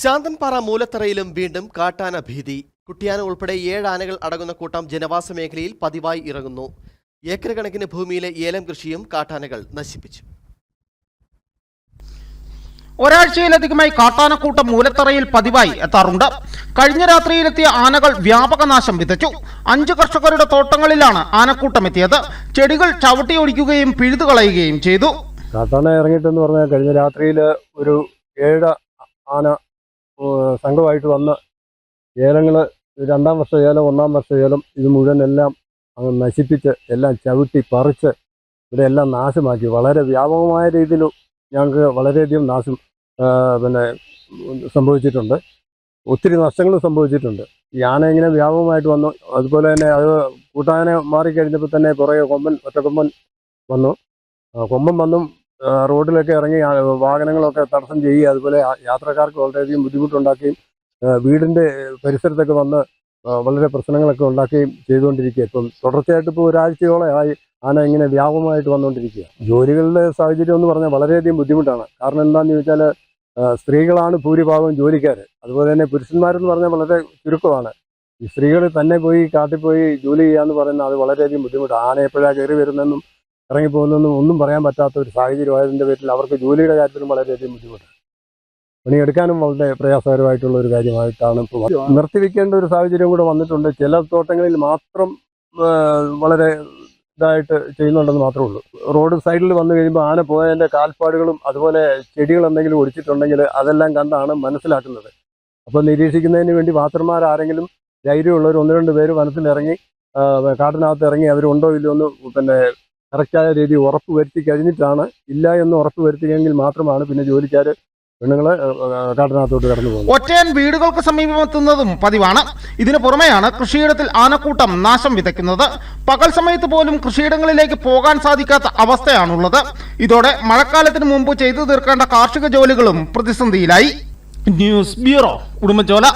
ശാന്തൻപാറ മൂലത്തറയിലും വീണ്ടും കാട്ടാന ഭീതി. കുട്ടിയാന ഉൾപ്പെടെ ഏഴ് ആനകൾ അടങ്ങുന്ന കൂട്ടം ജനവാസ മേഖലയിൽ പതിവായി ഇറങ്ങുന്നു. ഏക്കർ കണക്കിന് ഭൂമിയിലെ ഏലം കൃഷിയും കാട്ടാനകൾ നശിപ്പിച്ചു. ഒരാഴ്ചയിലധികമായി കാട്ടാനക്കൂട്ടം മൂലത്തറയിൽ പതിവായി എത്താറുണ്ട്. കഴിഞ്ഞ രാത്രിയിലെത്തിയ ആനകൾ വ്യാപക നാശം വിതച്ചു. അഞ്ച് കർഷകരുടെ തോട്ടങ്ങളിലാണ് ആനക്കൂട്ടം എത്തിയത്. ചെടികൾ ചവിട്ടിയൊടിക്കുകയും പിഴുതുകളയുകയും ചെയ്തു. കാട്ടാന ഇറങ്ങിയിട്ടെന്ന് പറഞ്ഞാൽ കഴിഞ്ഞ രാത്രിയിൽ ഒരു ഏഴ് ആന സംഘമായിട്ട് വന്ന് ഏലങ്ങൾ രണ്ടാം വർഷ ഏലം ഒന്നാം വർഷ ഏലം ഇത് മുഴുവൻ എല്ലാം അങ്ങ് നശിപ്പിച്ച് എല്ലാം ചവിട്ടി പറിച്ച് ഇവിടെ എല്ലാം നാശമാക്കി. വളരെ വ്യാപകമായ രീതിയിൽ ഞങ്ങൾക്ക് വളരെയധികം നാശം പിന്നെ സംഭവിച്ചിട്ടുണ്ട്. ഒത്തിരി നഷ്ടങ്ങൾ സംഭവിച്ചിട്ടുണ്ട്. യാന ഇങ്ങനെ വ്യാപകമായിട്ട് വന്നു. അതുപോലെ തന്നെ അത് കൂട്ടാനെ മാറിക്കഴിഞ്ഞപ്പോൾ തന്നെ കുറേ കൊമ്പൻ ഒറ്റക്കൊമ്പൻ വന്നു. കൊമ്പൻ വന്നും റോഡിലൊക്കെ ഇറങ്ങി വാഹനങ്ങളൊക്കെ തടസ്സം ചെയ്യുക അതുപോലെ യാത്രക്കാർക്ക് വളരെയധികം ബുദ്ധിമുട്ടുണ്ടാക്കുകയും വീടിന്റെ പരിസരത്തൊക്കെ വന്ന് വളരെ പ്രശ്നങ്ങളൊക്കെ ഉണ്ടാക്കുകയും ചെയ്തുകൊണ്ടിരിക്കുക. ഇപ്പം തുടർച്ചയായിട്ട് ഇപ്പോൾ ഒരാഴ്ചയോളം ആയി ആന ഇങ്ങനെ വ്യാപകമായിട്ട് വന്നുകൊണ്ടിരിക്കുക. ജോലികളുടെ സാഹചര്യം എന്ന് പറഞ്ഞാൽ വളരെയധികം ബുദ്ധിമുട്ടാണ്. കാരണം എന്താണെന്ന് ചോദിച്ചാൽ സ്ത്രീകളാണ് ഭൂരിഭാഗം ജോലിക്കാർ അതുപോലെ തന്നെ പുരുഷന്മാരെന്ന് പറഞ്ഞാൽ വളരെ ചുരുക്കമാണ്. ഈ സ്ത്രീകൾ തന്നെ പോയി കാട്ടിൽ പോയി ജോലി ചെയ്യാന്ന് പറയുന്നത് അത് വളരെയധികം ബുദ്ധിമുട്ടാണ്. ആന എപ്പോഴാണ് കയറി വരുന്നതെന്നും ഇറങ്ങിപ്പോകുന്നൊന്നും ഒന്നും പറയാൻ പറ്റാത്ത ഒരു സാഹചര്യമായതിന്റെ പേരിൽ അവർക്ക് ജോലിയുടെ കാര്യത്തിലും വളരെയധികം ബുദ്ധിമുട്ടാണ്. പണിയെടുക്കാനും വളരെ പ്രയാസകരമായിട്ടുള്ള ഒരു കാര്യമായിട്ടാണ് ഇപ്പോൾ. നിർത്തിവെക്കേണ്ട ഒരു സാഹചര്യം കൂടെ വന്നിട്ടുണ്ട്. ചില തോട്ടങ്ങളിൽ മാത്രം വളരെ ഇതായിട്ട് ചെയ്യുന്നുണ്ടെന്ന് മാത്രമേ ഉള്ളൂ. റോഡ് സൈഡിൽ വന്നു കഴിയുമ്പോൾ ആന പോയതിന്റെ കാൽപ്പാടുകളും അതുപോലെ ചെടികൾ എന്തെങ്കിലും ഒടിച്ചിട്ടുണ്ടെങ്കിൽ അതെല്ലാം കണ്ടാണ് മനസ്സിലാക്കുന്നത്. അപ്പോൾ നിരീക്ഷിക്കുന്നതിന് വേണ്ടി വാച്ചർമാർ ആരെങ്കിലും ധൈര്യമുള്ളവർ ഒന്ന് രണ്ട് പേര് വനത്തിലിറങ്ങി ആ, കാട്ടിനകത്ത് ഇറങ്ങി അവരുണ്ടോ ഇല്ലയോ എന്ന് പിന്നെ കറക്റ്റായ രീതി ഉറപ്പ് വരുത്തി കഴിഞ്ഞിട്ടാണ് ഇല്ല എന്ന് ഉറപ്പ് വരുത്തിയെങ്കിൽ മാത്രമാണ് പിന്നെ ജോലിക്കാർ പെണ്ണുങ്ങളെ കാട്ടിനകത്തോട്ട് കടന്നു പോകുന്നത്. ഒറ്റയൻ വീടുകൾക്ക് സമീപമെത്തുന്നതും പതിവാണ്. ഇതിനു പുറമെയാണ് കൃഷിയിടത്തിൽ ആനക്കൂട്ടം നാശം വിതയ്ക്കുന്നത്. പകൽ സമയത്ത് പോലും കൃഷിയിടങ്ങളിലേക്ക് പോകാൻ സാധിക്കാത്ത അവസ്ഥയാണുള്ളത്. ഇതോടെ മഴക്കാലത്തിന് മുമ്പ് ചെയ്തു തീർക്കേണ്ട കാർഷിക ജോലികളും പ്രതിസന്ധിയിലായി. News bureau Udumbanchola.